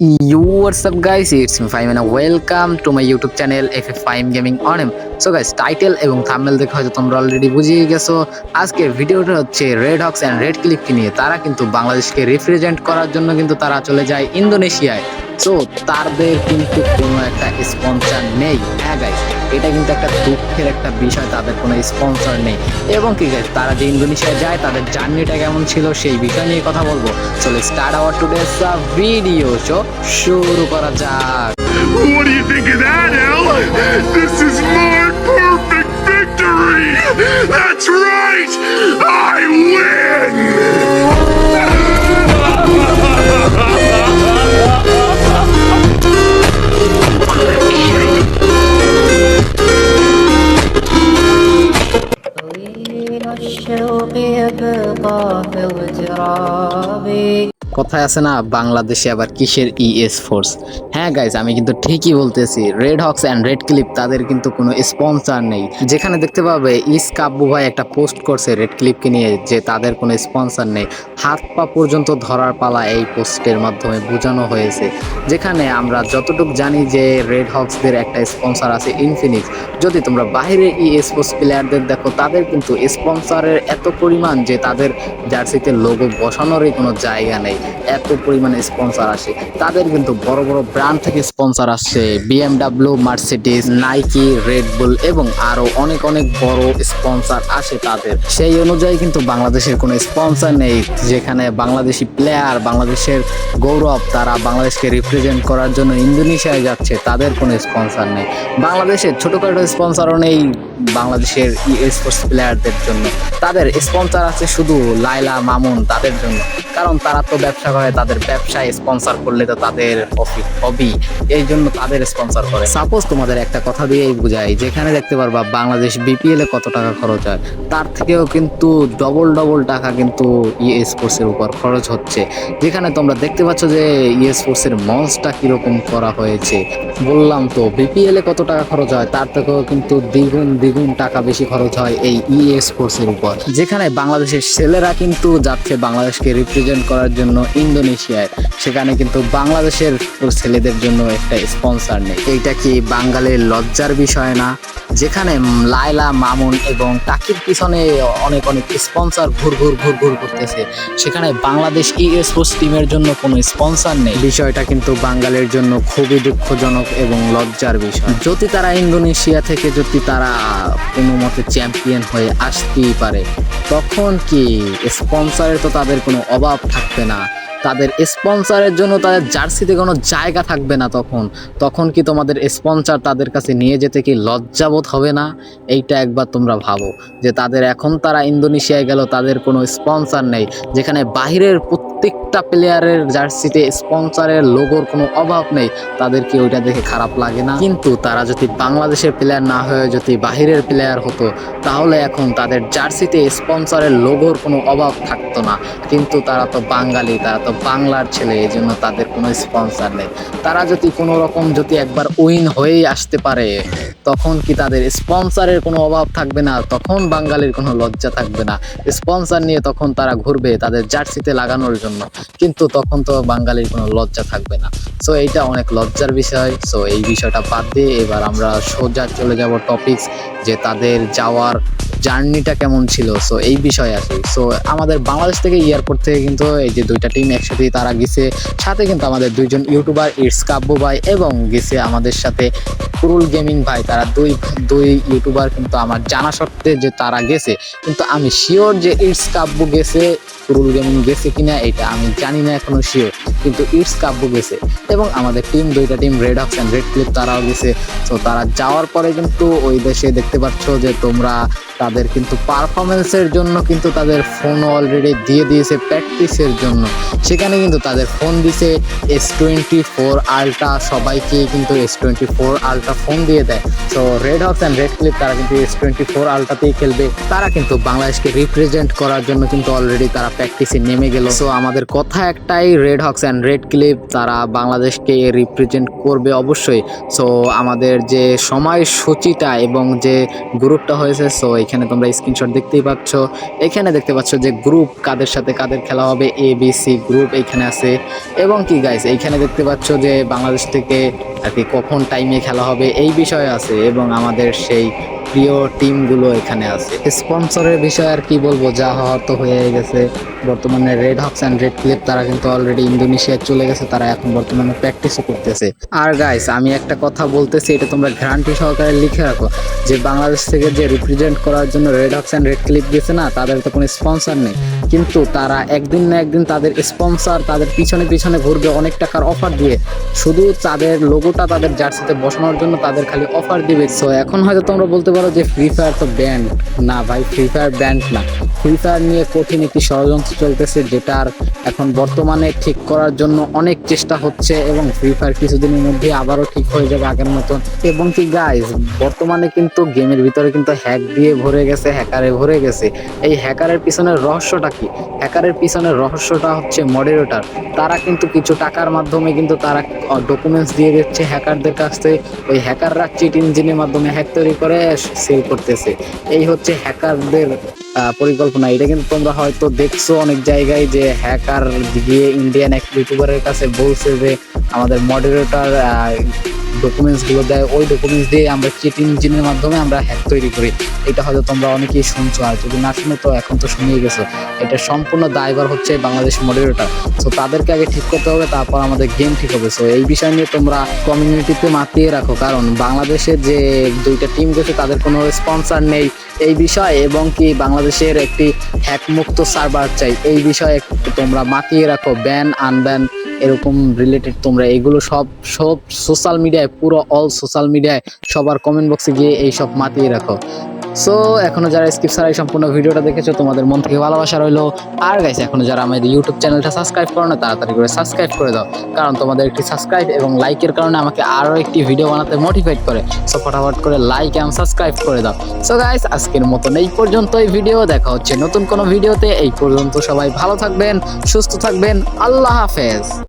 Yo, what's up guys? It's me Fahim and welcome to my YouTube channel Fahim gaming on him. So guys, title এবং thumbnail দেখে হয়তো তোমরা already বুঝিয়ে গেছো। আজকের ভিডিওটা হচ্ছে রেড হক্স অ্যান্ড রেড ক্লিপকে নিয়ে। তারা কিন্তু বাংলাদেশকে রিপ্রেজেন্ট করার জন্য কিন্তু তারা চলে যায় ইন্দোনেশিয়ায়। সো তাদের কিন্তু কোনো একটা স্পন্সার নেই। হ্যাঁ গাইস এটা কিন্তু একটা দুঃখের একটা বিষয়, তাদের কোনো স্পন্সর নেই এবং কি গাইস তারা যে ইন্দোনেশিয়ায় যায়, তাদের জার্নিটা কেমন ছিল সেই বিষয় নিয়ে কথা বলব চলে start our today video show শুরু করা যাক! That's right! I win! কথায় আছে না, বাংলাদেশে আবার কিসের ইএস ফোর্স হ্যাঁ গাইজ আমি কিন্তু ঠিকই বলতেছি red hawks and red clip তাদের কিন্তু কোনো স্পন্সর নেই। যেখানে দেখতে পাবে, ইস কাব্বু ভাই একটা পোস্ট করছে রেড ক্লিপকে নিয়ে, যে তাদের কোনো স্পন্সর নেই। হাত পা পর্যন্ত ধরার পালা এই পোস্টের মাধ্যমে বোঝানো হয়েছে। যেখানে আমরা যতটুকু জানি যে রেড হক্সদের একটা স্পন্সর আছে ইনফিনিক্স যদি তোমরা বাইরে ই স্পোর্টস প্লেয়ারদের দেখো, তাদের কিন্তু স্পন্সরের এত পরিমাণ যে তাদের জার্সিতে লোগো বসানোরই কোনো জায়গা নেই। এত পরিমাণে স্পন্সর আসে। তাদের কিন্তু বড় বড় ব্র্যান্ড থেকে স্পন্সর আসছে বিএমডাব্লিউ মার্সিডিস নাইকি রেডবুল এবং আরও অনেক অনেক বড় স্পন্সর আসে তাদের। সেই অনুযায়ী কিন্তু বাংলাদেশের কোনো স্পন্সর নেই। যেখানে বাংলাদেশি প্লেয়ার বাংলাদেশের গৌরব, তারা বাংলাদেশকে রিপ্রেজেন্ট করার জন্য ইন্দোনেশিয়ায় যাচ্ছে, তাদের কোনো স্পন্সর নেই। বাংলাদেশের ছোটখাটো স্পন্সরও নেই বাংলাদেশের ই স্পোর্টস প্লেয়ারদের জন্য। তাদের স্পন্সর আছে শুধু লাইলা মামুন তাদের জন্য। কারণ তারা তো ব্যবসা করে, তাদের ব্যবসায় স্পন্সর করলে তো তাদের প্রফিট হবেই। এই জন্য তাদের স্পন্সর করে। সাপোজ তোমাদের একটা কথা দিয়েই বুঝাই, যেখানে দেখতে পারবা বাংলাদেশ বিপিএল এ কত টাকা খরচ হয়, তার থেকেও কিন্তু ডবল ডবল টাকা কিন্তু ই স্পোর্টস এর উপর খরচ হচ্ছে। যেখানে তোমরা দেখতে পাচ্ছ যে ই স্পোর্টস এর মঞ্চটা কীরকম করা হয়েছে। বললাম তো বিপিএল এ কত টাকা খরচ হয়, তার থেকেও কিন্তু দ্বিগুণ দ্বিগুণ টাকা বেশি খরচ হয় এই ই স্পোর্টস এর উপর। যেখানে বাংলাদেশের ছেলেরা কিন্তু যাচ্ছে বাংলাদেশকে রিপ্রেজেন্ট করার জন্য ইন্দোনেশিয়ায়। সেখানে কিন্তু বাংলাদেশের ছেলেদের জন্য একটা স্পন্সর নেই। এইটা কি বাঙালির লজ্জার বিষয় না? যেখানে লায়লা, মামুন এবং টাকির পিছনে অনেক অনেক স্পন্সর ঘুর ঘুর ঘুর ঘুর করতেছে। সেখানে বাংলাদেশ ই স্পোর্টস টিমের জন্য কোনো স্পন্সর নেই। বিষয়টা কিন্তু বাঙালির জন্য খুবই দুঃখজনক এবং লজ্জার বিষয়। যদি তারা ইন্দোনেশিয়া থেকে যদি তারা কোনো মতে চ্যাম্পিয়ন হয়ে আসতেই পারে, তখন কি স্পন্সরের তো তাদের কোনো অভাব থাকবে না? তাদের স্পন্সারের জন্য তাদের জার্সিতে কোনো জায়গা থাকবে না তখন। তখন কি তোমাদের স্পন্সার তাদের কাছে নিয়ে যেতে কি লজ্জাবোধ হবে না? এইটা একবার তোমরা ভাবো যে তাদের এখন তারা ইন্দোনেশিয়ায় গেল, তাদের কোনো স্পন্সার নেই, যেখানে বাহিরের প্রত্যেকটা প্লেয়ারের জার্সিতে স্পন্সরের লোগোর কোনো অভাব নেই। তাদেরকে ওইটা দেখে খারাপ লাগে না। কিন্তু তারা যদি বাংলাদেশের প্লেয়ার না হয়ে যদি বাহিরের প্লেয়ার হতো, তাহলে এখন তাদের জার্সিতে স্পন্সরের লোগোর কোনো অভাব থাকতো না। কিন্তু তারা তো বাঙালি, তারা তো বাংলার ছেলে এই জন্য তাদের কোনো স্পন্সর নেই। তারা যদি কোনো রকম যদি একবার উইন হয়েই আসতে পারে, তখন কি তাদের স্পন্সরের কোনো অভাব থাকবে না? তখন বাঙালির কোনো লজ্জা থাকবে না। স্পন্সর নিয়ে তখন তারা ঘুরবে তাদের জার্সিতে লাগানোর জন্য। কিন্তু তখন তো বাঙালির কোনো লজ্জা থাকবে না। সো এইটা অনেক লজ্জার বিষয়। সো এই বিষয়টা বাদ দিয়ে এবার আমরা সোজা চলে যাব টপিকস যে তাদের যাওয়ার জার্নিটা কেমন ছিল? সো এই বিষয়ে আসি সো আমাদের বাংলাদেশ থেকে এয়ারপোর্ট থেকে কিন্তু এই যে দুইটা টিম একসাথেই তারা গেছে। সাথে কিন্তু আমাদের দুইজন ইউটিউবার ইটস কাব্য ভাই এবং গেছে আমাদের সাথে কুরুল গেমিং ভাই। তারা দুই দুই ইউটিউবার কিন্তু আমার জানা সত্ত্বে যে তারা গেছে। কিন্তু আমি শিওর যে ইটস কাব্য গেছে কুরুল গেমিং গেছে কিনা, এটা আমি জানি না এখনও শিওর কিন্তু ইটস কাব্য গেছে এবং আমাদের টিম দুইটা team red and red clip তারাও গেছে। তো তারা যাওয়ার পরে কিন্তু ওই দেশে দেখতে পাচ্ছ যে তোমরা তাদের কিন্তু পারফরমেন্সের জন্য কিন্তু তাদের ফোন অলরেডি দিয়ে দিয়েছে প্র্যাকটিসের জন্য। সেখানে কিন্তু তাদের ফোন দিছে এস টোয়েন্টি ফোর আলট্রা সবাইকে কিন্তু S twenty four ultra phone দিয়ে দেয়। তো red hawks and red clip তারা কিন্তু এস টোয়েন্টি ফোর আলট্রাতেই খেলবে। তারা কিন্তু বাংলাদেশকে রিপ্রেজেন্ট করার জন্য কিন্তু অলরেডি তারা প্র্যাকটিসে নেমে গেল। সো আমাদের কথা একটাই red hawks and red clip তারা বাংলাদেশকে রিপ্রেজেন্ট করবে অবশ্যই। সো আমাদের যে সময়সূচিটা এবং যে গ্রুপটা হয়েছে সো এখানে তোমরা স্ক্রিনশট দেখতেই পাচ্ছ। এখানে দেখতে পাচ্ছ যে গ্রুপ কাদের সাথে কাদের খেলা হবে এ বি সি গ্রুপ এখানে আছে। এবং কি গাইস এইখানে দেখতে পাচ্ছ যে বাংলাদেশ থেকে আর কি কখন টাইমে খেলা হবে, এই বিষয়ে আছে। এবং আমাদের সেই প্রিয় টিমগুলো এখানে আছে। স্পন্সরের বিষয়ে আর কি বলব? যা হওয়ার তো হয়ে গেছে। বর্তমানে red hawks and red clip তারা কিন্তু অলরেডি ইন্দোনেশিয়ায় চলে গেছে, তারা এখন বর্তমানে প্র্যাকটিসও করতেছে। আর গাইস আমি একটা কথা বলতেছি, এটা তোমরা গ্যারান্টি সহকারে লিখে রাখো, যে বাংলাদেশ থেকে যে রিপ্রেজেন্ট করার জন্য red hawks and red clip গেছে না, তাদের তো কোনো স্পন্সর নেই। কিন্তু তারা একদিন না একদিন তাদের স্পন্সর তাদের পিছনে পিছনে ঘুরবে, অনেক টাকার অফার দিয়ে। শুধু তাদের লোগোটা তাদের জার্সিতে বসানোর জন্য তাদের খালি অফার দিবে। সো এখন হয়তো তোমরা বলতে পারো যে ফ্রি ফায়ার তো ব্যান্ড না ভাই ফ্রি ফায়ার ব্যান্ড না। ফ্রি ফায়ার নিয়ে কঠিন একটি ষড়যন্ত্র চলতেছে যেটার এখন বর্তমানে ঠিক করার জন্য অনেক চেষ্টা হচ্ছে এবং ফ্রি ফায়ার কিছুদিনের মধ্যে আবারও ঠিক হয়ে যাবে আগের মতন। এবং কি গাইজ বর্তমানে কিন্তু গেমের ভিতরে কিন্তু হ্যাক দিয়ে ভরে গেছে হ্যাকারে ভরে গেছে। এই হ্যাকারের পিছনের রহস্যটা কি? হ্যাকারের পিছনের রহস্যটা হচ্ছে মডারেটর তারা কিন্তু কিছু টাকার মাধ্যমে কিন্তু তারা ডকুমেন্টস দিয়ে দিচ্ছে হ্যাকারদের কাছ থেকে। ওই হ্যাকাররা চিট ইঞ্জিনের মাধ্যমে হ্যাক তৈরি করে সেল করতেছে। এই হচ্ছে হ্যাকারদের পরিকল্পনা। এটা কিন্তু তোমরা হয়তো দেখছ অনেক জায়গায় যে হ্যাকার গিয়ে ইন্ডিয়ান এক ইউটিউবারের কাছে বলছে যে আমাদের মডারেটর ডকুমেন্টসগুলো দেয়, ওই ডকুমেন্টস দিয়ে আমরা চিট ইঞ্জিনের মাধ্যমে আমরা হ্যাক তৈরি করি। এটা হয়তো তোমরা অনেকেই শুনছো, আর যদি না শুনে, তো এখন তো শুনিয়ে গেছো। এটা সম্পূর্ণ দায়ভার হচ্ছে বাংলাদেশ মডারেটর সো তাদেরকে আগে ঠিক করতে হবে, তারপর আমাদের গেম ঠিক হবে। সো এই বিষয় নিয়ে তোমরা কমিউনিটিতে মাতিয়ে রাখো, কারণ বাংলাদেশের যে দুইটা টিম গেছে, তাদের কোনো স্পন্সর নেই। এই বিষয় এবং কি বাংলাদেশের একটি হ্যাক মুক্ত সার্ভার চাই, এই বিষয়ে তোমরা মাতিয়ে রাখো ব্যান আনব্যান এরকম রিলেটেড তোমরা। এগুলো সব সব সোশ্যাল মিডিয়ায় পুরো অল সোশ্যাল মিডিয়ায় সবার কমেন্ট বক্সে গিয়ে এই সব মাতিয়ে রাখো। সো এখনও যারা ছাড়া এই সম্পূর্ণ ভিডিওটা দেখেছ, তোমাদের মন থেকে ভালোবাসা রইল। আর গাইছে এখনও যারা আমাদের ইউটিউব চ্যানেলটা সাবস্ক্রাইব করো না, তাড়াতাড়ি করে সাবস্ক্রাইব করে দাও। কারণ তোমাদের একটি সাবস্ক্রাইব এবং লাইকের কারণে আমাকে আরও একটি ভিডিও বানাতে মোটিভেট করে। সো ফটাফট করে লাইক এবং সাবস্ক্রাইব করে দাও। সো গাইস আজকের মতন এই পর্যন্ত এই ভিডিও দেখা হচ্ছে নতুন কোনো ভিডিওতে এই পর্যন্ত সবাই ভালো থাকবেন, সুস্থ থাকবেন। আল্লাহ হাফেজ।